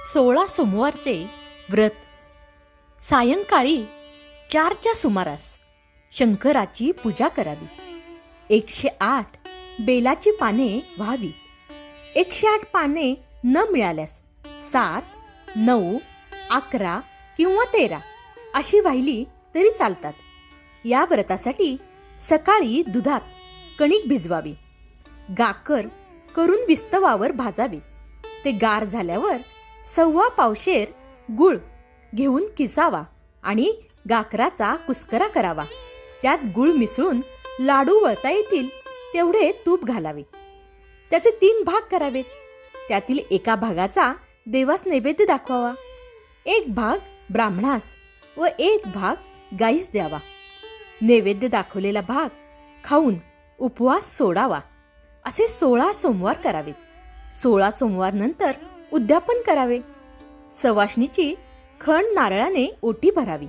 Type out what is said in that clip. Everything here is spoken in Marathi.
सोळा सोमवारचे व्रत. सायंकाळी चारच्या सुमारास शंकराची पूजा करावी. एकशे आठ बेलाची पाने व्हावी. एकशे आठ पाने न मिळाल्यास सात नऊ अकरा किंवा तेरा अशी वाहिली तरी चालतात. या व्रतासाठी सकाळी दुधात कणिक भिजवावी. गाकर करून विस्तवावर भाजावी. ते गार झाल्यावर सव्वा पावशेर गुळ घेऊन किसावा आणि गाकराचा कुस्करा करावा. त्यात गुळ मिसळून लाडू वळता येतील तेवढे तूप घालावे. त्याचे तीन भाग करावेत. त्यातील एका भागाचा देवास नैवेद्य दाखवावा. एक भाग ब्राह्मणास व एक भाग गाईस द्यावा. नैवेद्य दाखवलेला भाग खाऊन उपवास सोडावा. असे सोळा सोमवार करावेत. सोळा सोमवार नंतर उद्यापन करावे. सवाशणीची खण नारळाने ओटी भरावी.